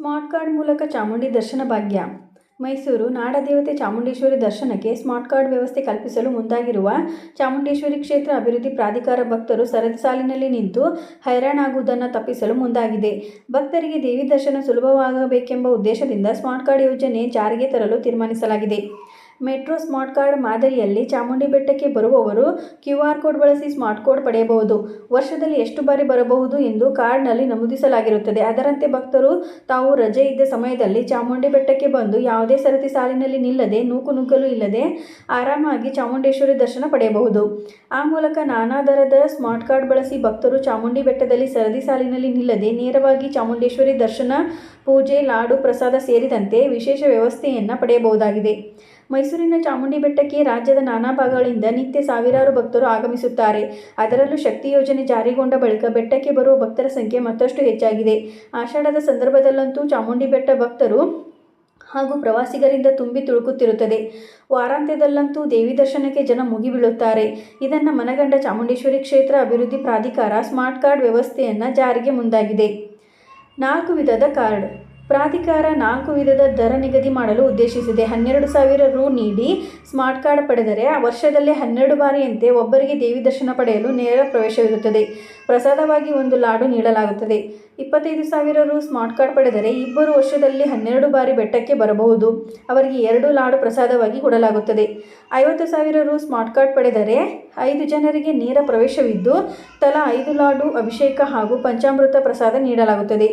Smart card ಮೂಲಕ ಚಾಮುಂಡಿ ದರ್ಶನ ಭಾಗ್ಯ. ಮೈಸೂರು ನಾಡದೇವತೆ ಚಾಮುಂಡೇಶ್ವರಿ ದರ್ಶನಕ್ಕೆ ಸ್ಮಾರ್ಟ್ ಕಾರ್ಡ್ ವ್ಯವಸ್ಥೆ ಕಲ್ಪಿಸಲು ಮುಂದಾಗಿರುವ ಚಾಮುಂಡೇಶ್ವರಿ ಕ್ಷೇತ್ರ ಅಭಿವೃದ್ಧಿ ಪ್ರಾಧಿಕಾರ ಭಕ್ತರು ಸರದಿ ಸಾಲಿನಲ್ಲಿ ನಿಂತು ಹೈರಾಣಾಗುವುದನ್ನು ತಪ್ಪಿಸಲು ಮುಂದಾಗಿದೆ. ಭಕ್ತರಿಗೆ ದೇವಿ ದರ್ಶನ ಸುಲಭವಾಗಬೇಕೆಂಬ ಉದ್ದೇಶದಿಂದ ಸ್ಮಾರ್ಟ್ ಕಾರ್ಡ್ ಯೋಜನೆ ಜಾರಿಗೆ ತರಲು ತೀರ್ಮಾನಿಸಲಾಗಿದೆ. ಮೆಟ್ರೋ ಸ್ಮಾರ್ಟ್ ಕಾರ್ಡ್ ಮಾದರಿಯಲ್ಲಿ ಚಾಮುಂಡಿ ಬೆಟ್ಟಕ್ಕೆ ಬರುವವರು ಕ್ಯೂ ಆರ್ ಕೋಡ್ ಬಳಸಿ ಸ್ಮಾರ್ಟ್ ಕೋಡ್ ಪಡೆಯಬಹುದು. ವರ್ಷದಲ್ಲಿ ಎಷ್ಟು ಬಾರಿ ಬರಬಹುದು ಎಂದು ಕಾರ್ಡ್ನಲ್ಲಿ ನಮೂದಿಸಲಾಗಿರುತ್ತದೆ. ಅದರಂತೆ ಭಕ್ತರು ತಾವು ರಜೆ ಇದ್ದ ಸಮಯದಲ್ಲಿ ಚಾಮುಂಡಿ ಬೆಟ್ಟಕ್ಕೆ ಬಂದು ಯಾವುದೇ ಸರತಿ ಸಾಲಿನಲ್ಲಿ ನಿಲ್ಲದೆ ನೂಕು ನುಗ್ಗಲು ಇಲ್ಲದೆ ಆರಾಮಾಗಿ ಚಾಮುಂಡೇಶ್ವರಿ ದರ್ಶನ ಪಡೆಯಬಹುದು. ಆ ಮೂಲಕ ನಾನಾ ದರದ ಸ್ಮಾರ್ಟ್ ಕಾರ್ಡ್ ಬಳಸಿ ಭಕ್ತರು ಚಾಮುಂಡಿ ಬೆಟ್ಟದಲ್ಲಿ ಸರದಿ ಸಾಲಿನಲ್ಲಿ ನಿಲ್ಲದೆ ನೇರವಾಗಿ ಚಾಮುಂಡೇಶ್ವರಿ ದರ್ಶನ, ಪೂಜೆ, ಲಾಡು, ಪ್ರಸಾದ ಸೇರಿದಂತೆ ವಿಶೇಷ ವ್ಯವಸ್ಥೆಯನ್ನು ಪಡೆಯಬಹುದಾಗಿದೆ. ಮೈಸೂರಿನ ಚಾಮುಂಡಿ ಬೆಟ್ಟಕ್ಕೆ ರಾಜ್ಯದ ನಾನಾ ಭಾಗಗಳಿಂದ ನಿತ್ಯ ಸಾವಿರಾರು ಭಕ್ತರು ಆಗಮಿಸುತ್ತಾರೆ. ಅದರಲ್ಲೂ ಶಕ್ತಿ ಯೋಜನೆ ಜಾರಿಗೊಂಡ ಬಳಿಕ ಬೆಟ್ಟಕ್ಕೆ ಬರುವ ಭಕ್ತರ ಸಂಖ್ಯೆ ಮತ್ತಷ್ಟು ಹೆಚ್ಚಾಗಿದೆ. ಆಷಾಢದ ಸಂದರ್ಭದಲ್ಲಂತೂ ಚಾಮುಂಡಿ ಬೆಟ್ಟ ಭಕ್ತರು ಹಾಗೂ ಪ್ರವಾಸಿಗರಿಂದ ತುಂಬಿ ತುಳುಕುತ್ತಿರುತ್ತದೆ. ವಾರಾಂತ್ಯದಲ್ಲಂತೂ ದೇವಿ ದರ್ಶನಕ್ಕೆ ಜನ ಮುಗಿಬೀಳುತ್ತಾರೆ. ಇದನ್ನು ಮನಗಂಡ ಚಾಮುಂಡೇಶ್ವರಿ ಕ್ಷೇತ್ರ ಅಭಿವೃದ್ಧಿ ಪ್ರಾಧಿಕಾರ ಸ್ಮಾರ್ಟ್ ಕಾರ್ಡ್ ವ್ಯವಸ್ಥೆಯನ್ನು ಜಾರಿಗೆ ಮುಂದಾಗಿದೆ. ನಾಲ್ಕು ವಿಧದ ಕಾರ್ಡ್. ಪ್ರಾಧಿಕಾರ ನಾಲ್ಕು ವಿಧದ ದರ ನಿಗದಿ ಮಾಡಲು ಉದ್ದೇಶಿಸಿದೆ. ಹನ್ನೆರಡು ಸಾವಿರ ರು ನೀಡಿ ಸ್ಮಾರ್ಟ್ ಕಾರ್ಡ್ ಪಡೆದರೆ ಆ ವರ್ಷದಲ್ಲಿ ಹನ್ನೆರಡು ಬಾರಿಯಂತೆ ಒಬ್ಬರಿಗೆ ದೇವಿ ದರ್ಶನ ಪಡೆಯಲು ನೇರ ಪ್ರವೇಶವಿರುತ್ತದೆ. ಪ್ರಸಾದವಾಗಿ ಒಂದು ಲಾಡು ನೀಡಲಾಗುತ್ತದೆ. ಇಪ್ಪತ್ತೈದು ಸಾವಿರ ರು ಸ್ಮಾರ್ಟ್ ಕಾರ್ಡ್ ಪಡೆದರೆ ಇಬ್ಬರು ವರ್ಷದಲ್ಲಿ ಹನ್ನೆರಡು ಬಾರಿ ಬೆಟ್ಟಕ್ಕೆ ಬರಬಹುದು. ಅವರಿಗೆ ಎರಡು ಲಾಡು ಪ್ರಸಾದವಾಗಿ ಕೊಡಲಾಗುತ್ತದೆ. ಐವತ್ತು ಸಾವಿರ ರು ಸ್ಮಾರ್ಟ್ ಕಾರ್ಡ್ ಪಡೆದರೆ ಐದು ಜನರಿಗೆ ನೇರ ಪ್ರವೇಶವಿದ್ದು, ತಲಾ ಐದು ಲಾಡು ಅಭಿಷೇಕ ಹಾಗೂ ಪಂಚಾಮೃತ ಪ್ರಸಾದ ನೀಡಲಾಗುತ್ತದೆ.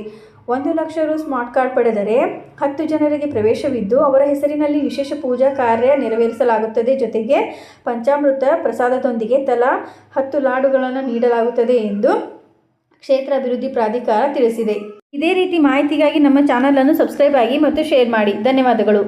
ಒಂದು ಲಕ್ಷ ರು ಸ್ಮಾರ್ಟ್ ಕಾರ್ಡ್ ಪಡೆದರೆ ಹತ್ತು ಜನರಿಗೆ ಪ್ರವೇಶವಿದ್ದು ಅವರ ಹೆಸರಿನಲ್ಲಿ ವಿಶೇಷ ಪೂಜಾ ಕಾರ್ಯ ನೆರವೇರಿಸಲಾಗುತ್ತದೆ. ಜೊತೆಗೆ ಪಂಚಾಮೃತ ಪ್ರಸಾದದೊಂದಿಗೆ ತಲಾ ಹತ್ತು ಲಾಡುಗಳನ್ನು ನೀಡಲಾಗುತ್ತದೆ ಎಂದು ಕ್ಷೇತ್ರ ಅಭಿವೃದ್ಧಿ ಪ್ರಾಧಿಕಾರ ತಿಳಿಸಿದೆ. ಇದೇ ರೀತಿ ಮಾಹಿತಿಗಾಗಿ ನಮ್ಮ ಚಾನಲನ್ನು ಸಬ್ಸ್ಕ್ರೈಬ್ ಆಗಿ ಮತ್ತು ಶೇರ್ ಮಾಡಿ. ಧನ್ಯವಾದಗಳು.